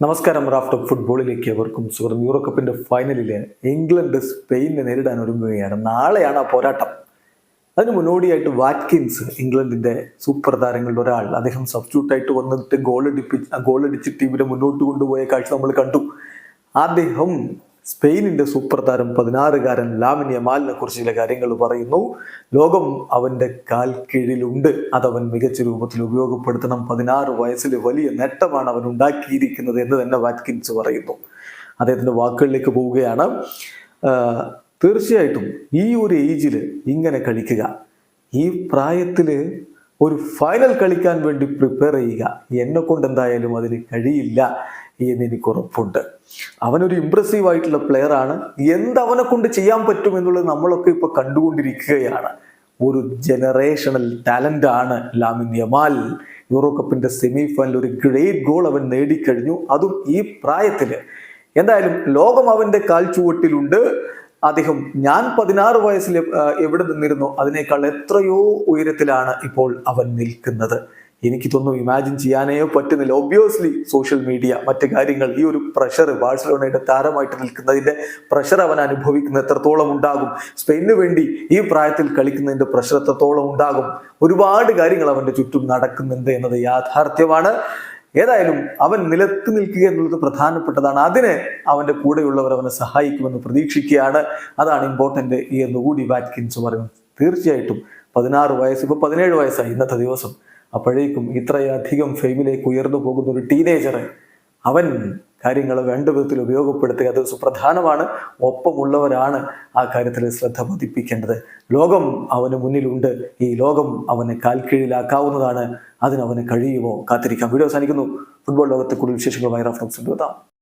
നമസ്കാരം റാഫ്റ്റ് ഫുട്ബോളിലേക്ക് അവർക്കും സുഹൃത്തും യൂറോ കപ്പിന്റെ ഫൈനലിൽ ഇംഗ്ലണ്ട് സ്പെയിനെ നേരിടാൻ ഒരുങ്ങുകയാണ്. നാളെയാണ് ആ പോരാട്ടം. അതിന് മുന്നോടിയായിട്ട് വാറ്റ്കിൻസ് ഇംഗ്ലണ്ടിന്റെ സൂപ്പർ താരങ്ങളുടെ ഒരാൾ. അദ്ദേഹം സബ്സ്റ്റിറ്റ്യൂട്ട് ആയിട്ട് വന്നിട്ട് ഗോൾ അടിപ്പിച്ച് ഗോൾ അടിച്ച് ടീമിനെ മുന്നോട്ട് കൊണ്ടുപോയ കാഴ്ച നമ്മൾ കണ്ടു. അദ്ദേഹം സ്പെയിനിന്റെ സൂപ്പർ താരം പതിനാറുകാരൻ ലാമിൻ കുറിച്ച് ചില കാര്യങ്ങൾ പറയുന്നു. ലോകം അവന്റെ കാൽ കീഴിലുണ്ട്. അതവൻ മികച്ച രൂപത്തിൽ ഉപയോഗപ്പെടുത്തണം. പതിനാറ് വയസ്സിൽ വലിയ നേട്ടമാണ് അവൻ ഉണ്ടാക്കിയിരിക്കുന്നത് എന്ന് തന്നെ വാറ്റ്കിൻസ് പറയുന്നു. അദ്ദേഹത്തിന്റെ വാക്കുകളിലേക്ക് പോവുകയാണ്. തീർച്ചയായിട്ടും ഈ ഒരു ഏജിൽ ഇങ്ങനെ കഴിക്കുക. ഈ പ്രായത്തിൽ ഒരു ഫൈനൽ കളിക്കാൻ വേണ്ടി പ്രിപ്പയർ ചെയ്യുക. എന്നെ കൊണ്ട് എന്തായാലും അതിന് കഴിയില്ല എന്ന് എനിക്ക് ഉറപ്പുണ്ട്. അവനൊരു ഇമ്പ്രസീവ് ആയിട്ടുള്ള പ്ലെയർ ആണ്. എന്തവനെ കൊണ്ട് ചെയ്യാൻ പറ്റും എന്നുള്ളത് നമ്മളൊക്കെ ഇപ്പൊ കണ്ടുകൊണ്ടിരിക്കുകയാണ്. ഒരു ജനറേഷണൽ ടാലന്റ് ആണ് ലാമിൻ യമാൽ. യൂറോ കപ്പിന്റെ സെമി ഫൈനൽ ഒരു ഗ്രേറ്റ് ഗോൾ അവൻ നേടിക്കഴിഞ്ഞു. അതും ഈ പ്രായത്തിൽ. എന്തായാലും ലോകം അവന്റെ കാൽ ചുവട്ടിലുണ്ട് അദ്ദേഹം ഞാൻ പതിനാറ് വയസ്സിൽ എവിടെ നിന്നിരുന്നു അതിനേക്കാൾ എത്രയോ ഉയരത്തിലാണ് ഇപ്പോൾ അവൻ നിൽക്കുന്നത്. എനിക്ക് തോന്നുന്നു ഇമാജിൻ ചെയ്യാനേ പറ്റുന്നില്ല. ഒബ്വിയസ്ലി സോഷ്യൽ മീഡിയ മറ്റ് കാര്യങ്ങൾ ഈ ഒരു പ്രഷർ ബാഴ്സലോണയുടെ താരമായിട്ട് നിൽക്കുന്നതിന്റെ പ്രഷർ അവൻ അനുഭവിക്കുന്ന എത്രത്തോളം ഉണ്ടാകും. സ്പെയിനു വേണ്ടി ഈ പ്രായത്തിൽ കളിക്കുന്നതിന്റെ പ്രഷർ എത്രത്തോളം ഉണ്ടാകും. ഒരുപാട് കാര്യങ്ങൾ അവന്റെ ചുറ്റും നടക്കുന്നുണ്ട് എന്നത് യാഥാർത്ഥ്യമാണ്. ഏതായാലും അവൻ നിലത്ത് നിൽക്കുക എന്നുള്ളത് പ്രധാനപ്പെട്ടതാണ്. അതിന് അവന്റെ കൂടെയുള്ളവർ അവനെ സഹായിക്കുമെന്ന് പ്രതീക്ഷിക്കുകയാണ്. അതാണ് ഇമ്പോർട്ടന്റ് എന്നുകൂടി വാറ്റ്കിൻസ് പറയുന്നത് തീർച്ചയായിട്ടും പതിനാറ് വയസ്സ് ഇപ്പൊ പതിനേഴ് വയസ്സായി ഇന്നത്തെ ദിവസം. അപ്പോഴേക്കും ഇത്രയധികം ഫെയിമിലേക്ക് ഉയർന്നു പോകുന്ന ഒരു ടീനേജറെ അവൻ കാര്യങ്ങൾ വേണ്ട വിധത്തിൽ ഉപയോഗപ്പെടുത്തുക. അത് സുപ്രധാനമാണ്. ഒപ്പമുള്ളവരാണ് ആ കാര്യത്തിൽ ശ്രദ്ധ പതിപ്പിക്കേണ്ടത്. ലോകം അവന് മുന്നിലുണ്ട്. ഈ ലോകം അവനെ കാൽക്കീഴിലാക്കാവുന്നതാണ്. അതിനവന് കഴിയുമോ? കാത്തിരിക്കാം. വീഡിയോ അവസാനിക്കുന്നു. ഫുട്ബോൾ ലോകത്തെ കൂടുതൽ വിശേഷങ്ങളുമായി റഫറൻസ് എത്താം